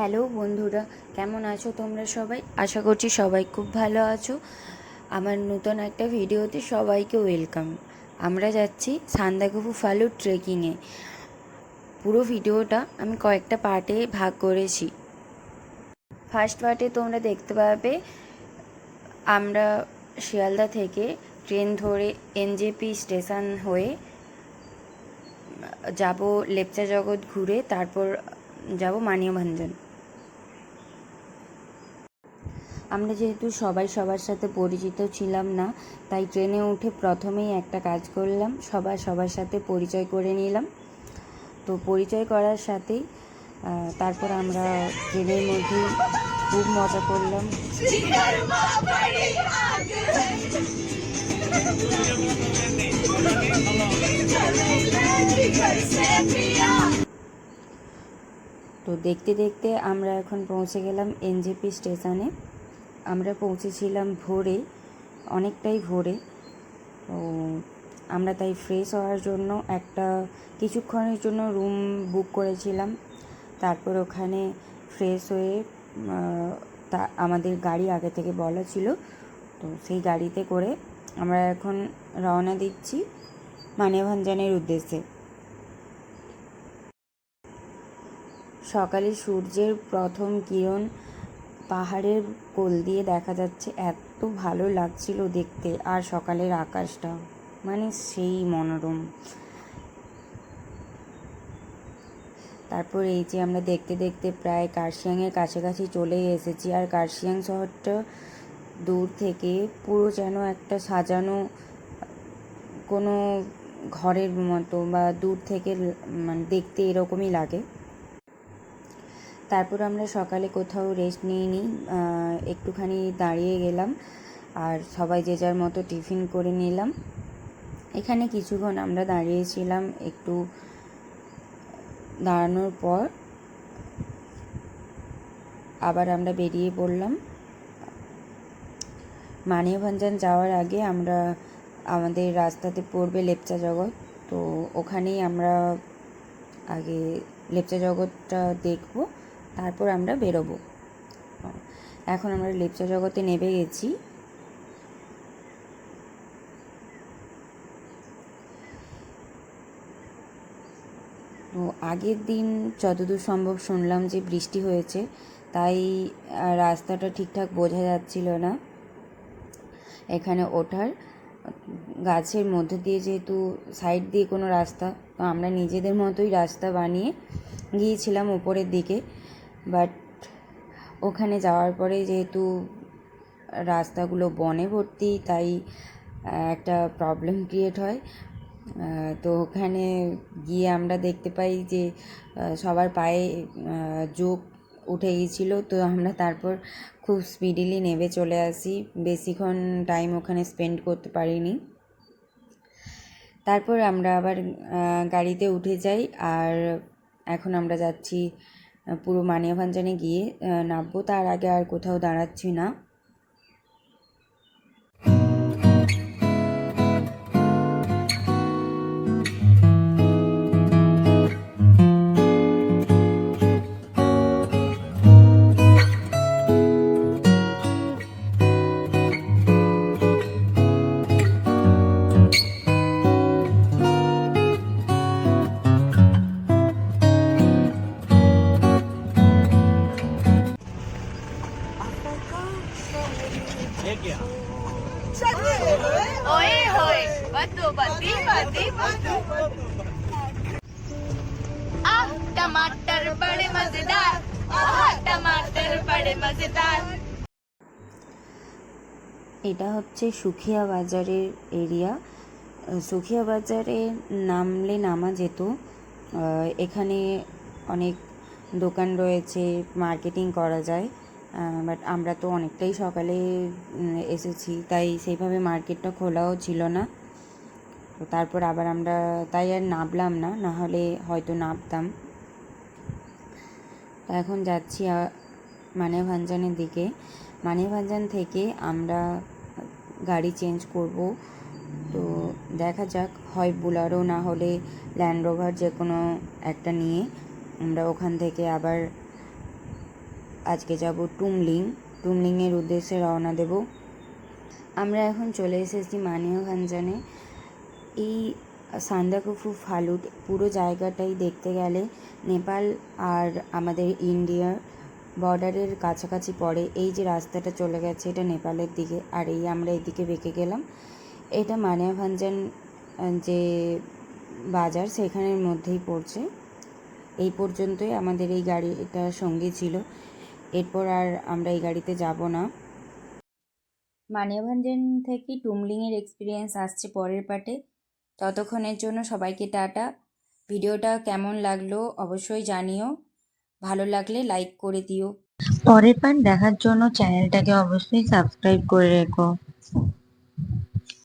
Hello বন্ধুরা, কেমন আছো তোমরা সবাই? আশা করছি সবাই খুব ভালো আছো। আমার নতুন একটা ভিডিওতে সবাইকে ওয়েলকাম। আমরা যাচ্ছি সান্দাকফু ফালু ট্রেকিংয়ে পুরো ভিডিওটা আমি কয়েকটা পার্টে ভাগ করেছি। ফার্স্ট পার্টে তোমরা দেখতে পাবে, আমরা শিয়ালদা থেকে ট্রেন ধরে এনজেপি স্টেশন হয়ে যাব লেপচা জগৎ ঘুরে, তারপর যাব মানিয়াভঞ্জন আমরা যেহেতু সবাই সবার সাথে পরিচিত ছিলাম না, তাই ট্রেনে উঠে প্রথমেই একটা কাজ করলাম সবার সবার সাথে পরিচয় করে নিলাম। তো পরিচয় করার সাথেই তারপর আমরা ট্রেনের মধ্যে খুব মজা করলাম। তো দেখতে দেখতে আমরা এখন পৌঁছে গেলাম এনজেপি স্টেশনে। আমরা পৌঁছেছিলাম ভোরে, অনেকটাই ভোরে। তো আমরা তাই ফ্রেশ হওয়ার জন্য একটা কিছুক্ষণের জন্য রুম বুক করেছিলাম। তারপর ওখানে ফ্রেশ হয়ে তা আমাদের গাড়ি আগে থেকে বলা ছিল। তো সেই গাড়িতে করে আমরা এখন রওনা দিচ্ছি মানেভাঞ্জানের উদ্দেশ্যে। সকালে সূর্যের প্রথম কিরণ পাহাড়ের কোল দিয়ে দেখা যাচ্ছে এত ভালো লাগছিল দেখতে আর সকালের আকাশটা। মানে সেই মনোরম। তারপর এই যে আমরা দেখতে দেখতে প্রায় কার্শিয়াংয়ের কাছাকাছি চলে এসেছি আর কার্শিয়াং শহরটা দূর থেকে পুরো যেন একটা সাজানো কোনো ঘরের মতো বা দূর থেকে মানে দেখতে এরকমই লাগে। তারপর আমরা সকালে কোথাও রেস্ট নিয়ে নিই একটুখানি দাঁড়িয়ে গেলাম আর সবাই যে যার মতো টিফিন করে নিলাম। এখানে কিছুক্ষণ আমরা দাঁড়িয়েছিলাম একটু দাঁড়ানোর পর। আবার আমরা বেরিয়ে পড়লাম। মানিয়াভঞ্জন যাওয়ার আগে আমরা আমাদের রাস্তাতে পড়বে লেপচা জগৎ। তো ওখানেই আমরা আগে লেপচা জগৎটা দেখব। তারপর আমরা বেরোবো। এখন আমরা লেপচা জগতে নেমে গেছি। তো আগের দিন যতদূর সম্ভব শুনলাম যে বৃষ্টি হয়েছে, তাই রাস্তাটা ঠিকঠাক বোঝা যাচ্ছিল না। এখানে ওঠার গাছের মধ্যে দিয়ে যেহেতু সাইড দিয়ে কোনো রাস্তা, তো আমরা নিজেদের মতোই রাস্তা বানিয়ে গিয়েছিলাম উপরের দিকে। বাট ওখানে যাওয়ার পরে যেহেতু রাস্তাগুলো বনে ভর্তি, তাই একটা প্রবলেম ক্রিয়েট হয়। তো ওখানে গিয়ে আমরা দেখতে পাই যে সবার পায়ে জোক উঠে গিয়েছিল। তো আমরা তারপর খুব স্পিডিলি নেমে চলে আসি। বেশিক্ষণ টাইম ওখানে স্পেন্ড করতে পারিনি। তারপর আমরা আবার গাড়িতে উঠে যাই। আর এখন আমরা যাচ্ছি পুরো মানিয়াভাঞ্জানে গিয়ে নামবো। তার আগে আর কোথাও দাঁড়াচ্ছি না। टमाटर बड़े मजेदार आह टमाटर बड़े मजेदार এটা হচ্ছে সুখিয়া বাজারের এরিয়া সুখিয়া বাজারে নামলে নামা যেত আহ, এখানে অনেক দোকান রয়েছে মার্কেটিং করা যায় বাট আমরা তো অনেকটাই সকালে উম, এসেছি তাই সেইভাবে মার্কেটটা খোলাও ছিল না তো তারপর আবার আমরা তাই আর নামলাম না না হলে হয়তো নামতাম তো এখন যাচ্ছি আ- মানেভাঞ্জানের দিকে। মানেভাঞ্জান থেকে আমরা গাড়ি চেঞ্জ করব। তো দেখা যাক, হয় বুলারো না হলে ল্যান্ড রোভার যে কোনো একটা নিয়ে আমরা ওখান থেকে আবার আজকে যাব টুমলিং টুমলিংয়ের উদ্দেশ্যে রওনা দেব। আমরা এখন চলে এসেছি মানিয়াগঞ্জনে এই সান্দাকুফু ফালুট পুরো জায়গাটাই দেখতে গেলে নেপাল আর আমাদের ইন্ডিয়ার বর্ডারের কাছাকাছি পড়ে। এই যে রাস্তাটা চলে গেছে এটা নেপালের দিকে। আর এই আমরা এদিকে বেঁকে গেলাম। এটা মানিয়াভাঞ্জান আহ, যে বাজার সেখানের মধ্যেই পড়ছে। এই পর্যন্তই আমাদের এই গাড়িটা সঙ্গী ছিল। এরপর আর আমরা এই গাড়িতে যাব না। মানিয়া মানিয়াভাঞ্জন থেকে টুমলিংয়ের এক্সপিরিয়েন্স আসছে পরের পার্টে ততক্ষণের জন্য সবাইকে টাটা। ভিডিওটা কেমন লাগল অবশ্যই জানিও। ভালো লাগলে লাইক করে দিও। পরের পান দেখার জন্য চ্যানেলটাকে অবশ্যই সাবস্ক্রাইব করে রেখো।